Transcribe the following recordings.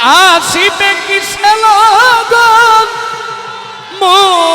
আসিবে কি লগন মোর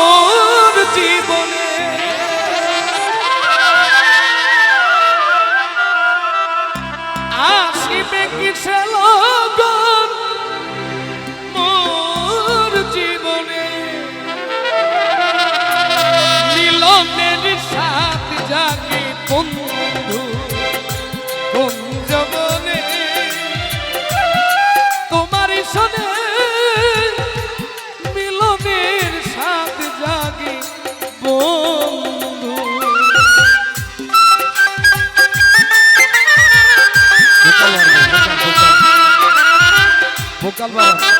ভোকাল বাবা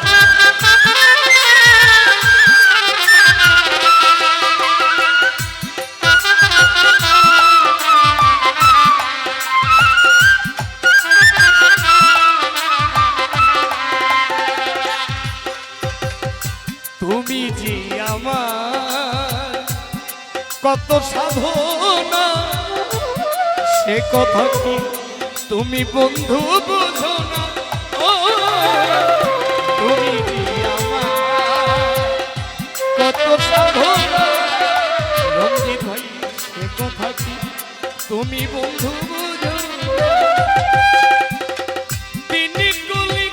তুমি যে আমার কত সাধনা সে কথা কি তুমি বন্ধু বুঝো? সে কথা কি তুমি বন্ধু বুঝো না? তিনি গুলি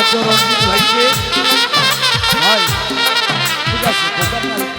আমার রাজ্য রঞ্জিত ভাইকে ভাই ঠিক আছে ভোকাল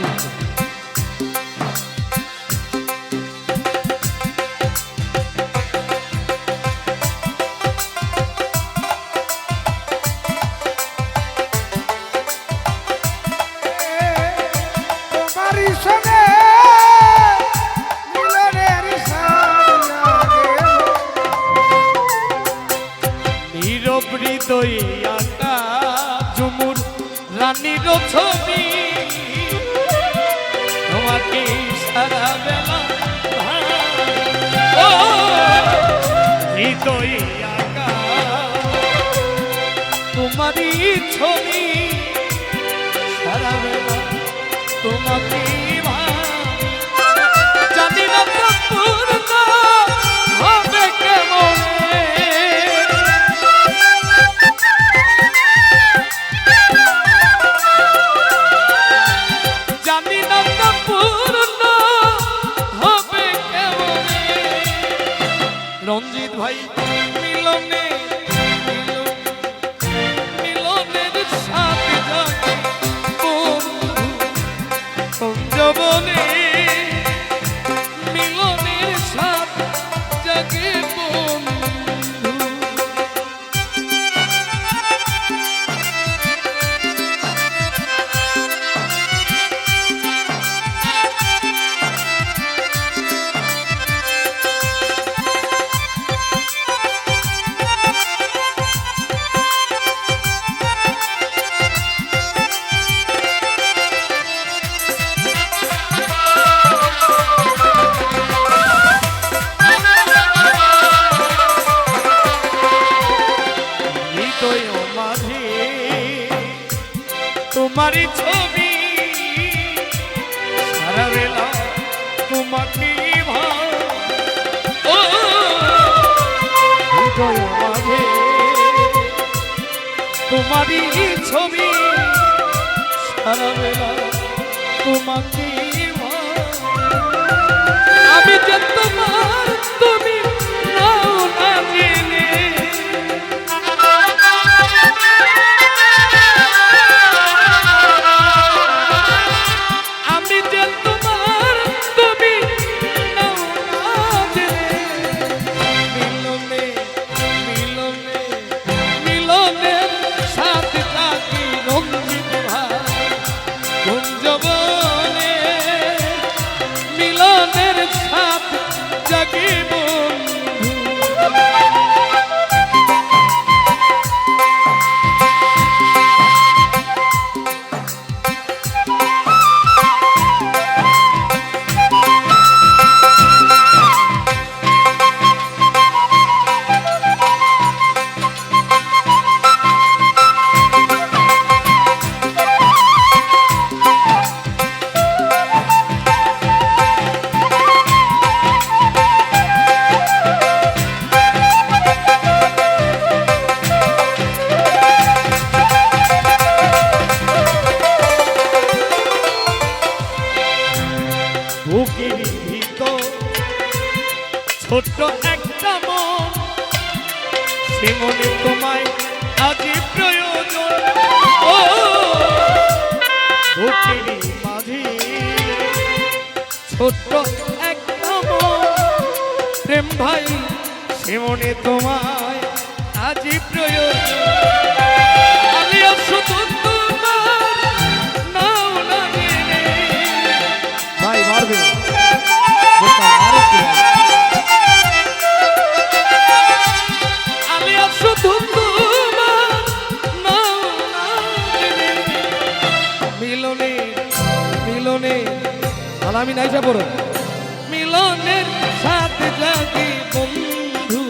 রানীর ছবি। তোমাকে সারা বেলা ও তোমারই ছবি সারা বেলা তোমাকে তোমারই ছবি। সারা বেলা তোমাকে মাঝে তোমারই ছবি। সারা বেলা তোমাকে আমি যে মাঝে ছোট্ট একদম প্রেম ভাই সে তোমায় আজি প্রয়োজন। না ভাই মারবে। আমি নাইসা পড়ো মিলনের সাথে যাবি বন্ধু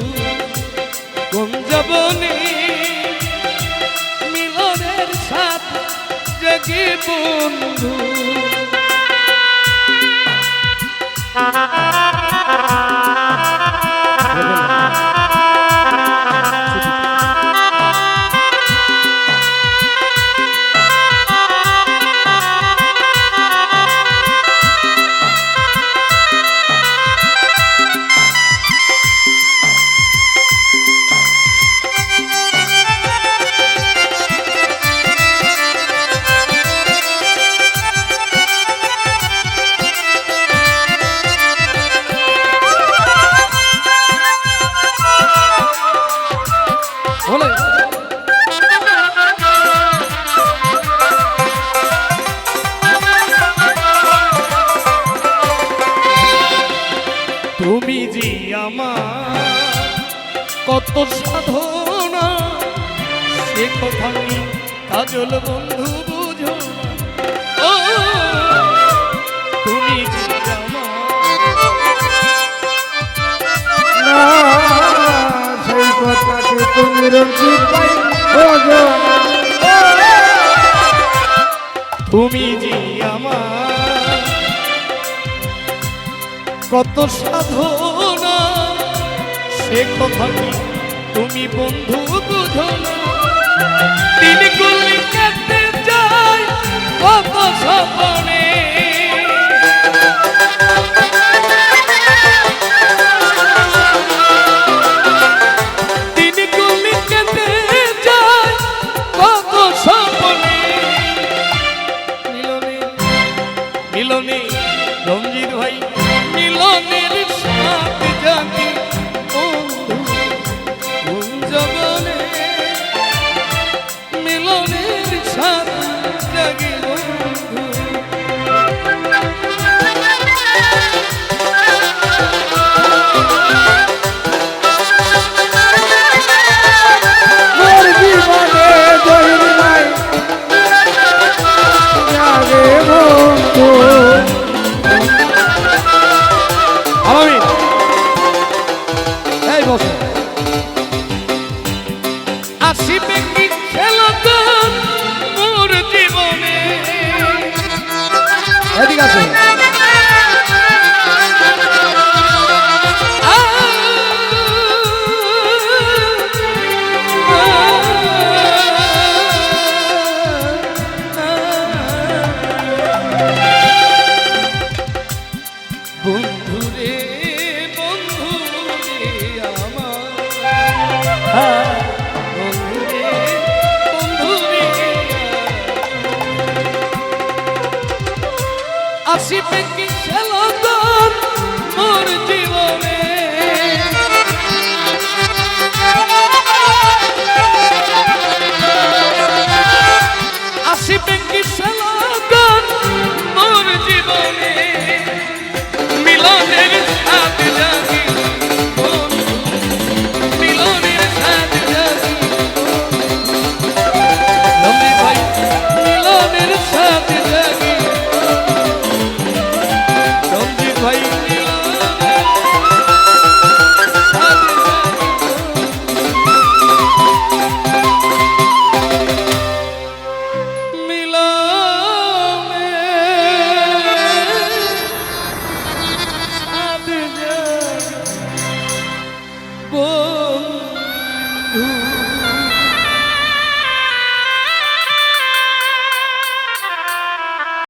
গঞ্জবনে। মিলনের সাথে যাবি বন্ধু। কত সাধনা। সে কথা কি কাজল বন্ধু বুঝো। ও তুমি যে আমার না সেই কথাকে তুমি রঞ্জিত ভাই বোঝো। তুমি যে আমার কত সাধনা। সে কথা কি তুমি বন্ধু বুঝো তিনি গুলি কেটে যায় কত আসিবে কি খেলতন মোর জীবনে? আসিবে